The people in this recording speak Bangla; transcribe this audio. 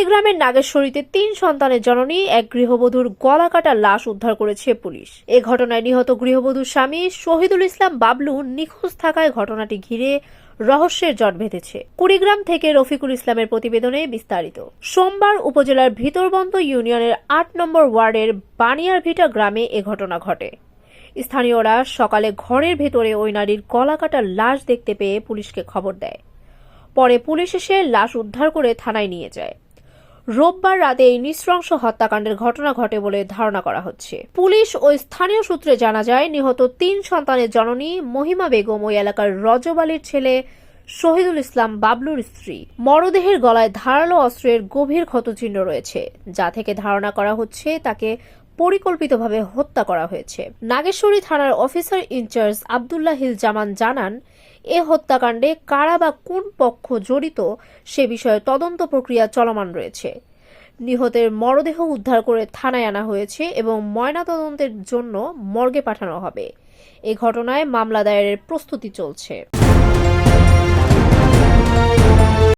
কুড়িগ্রামের নাগেশ্বরীতে তিন সন্তানের জননী, এক গৃহবধূর গলা কাটা লাশ উদ্ধার করেছে পুলিশ। এ ঘটনায় নিহত গৃহবধূর স্বামী শহীদুল ইসলাম বাবলু নিখোঁজ থাকায় ঘটনাটি ঘিরে রহস্যের জট বেঁধেছে। কুড়িগ্রাম থেকে রফিকুল ইসলামের প্রতিবেদনে বিস্তারিত। সোমবার উপজেলার ভিতরবন্দ ইউনিয়নের আট নম্বর ওয়ার্ডের বানিয়ারভিটা গ্রামে এ ঘটনা ঘটে। স্থানীয়রা সকালে ঘরের ভেতরে ওই নারীর গলা কাটা লাশ দেখতে পেয়ে পুলিশকে খবর দেয়। পরে পুলিশ এসে লাশ উদ্ধার করে থানায় নিয়ে যায়। রোববার রাতে এই নৃশংস হত্যাকাণ্ডের ঘটনা ঘটে বলে ধারণা করা হচ্ছে। পুলিশ ও স্থানীয় সূত্রে জানা যায়, নিহত তিন সন্তানের জননী মহিমা বেগম ওই এলাকার রজব আলীর ছেলে শহীদুল ইসলাম বাবলুর স্ত্রী। মরদেহের গলায় ধারালো অস্ত্রের গভীর ক্ষতচিহ্ন রয়েছে। যা থেকে ধারণা করা হচ্ছে তাকে পরিকল্পিতভাবে হত্যা করা হয়েছে। নাগেশ্বরী থানার officer in charge Abdullah Hil Zaman জানান এ হত্যাকাণ্ডে কারা বা কোন পক্ষ জড়িত, সে বিষয়ে তদন্ত প্রক্রিয়া চলমান রয়েছে। নিহতের মরদেহ উদ্ধার করে থানায় আনা হয়েছে এবং ময়নাতদন্তের জন্য মর্গে পাঠানো হবে। এ ঘটনায় মামলা দায়েরের প্রস্তুতি চলছে।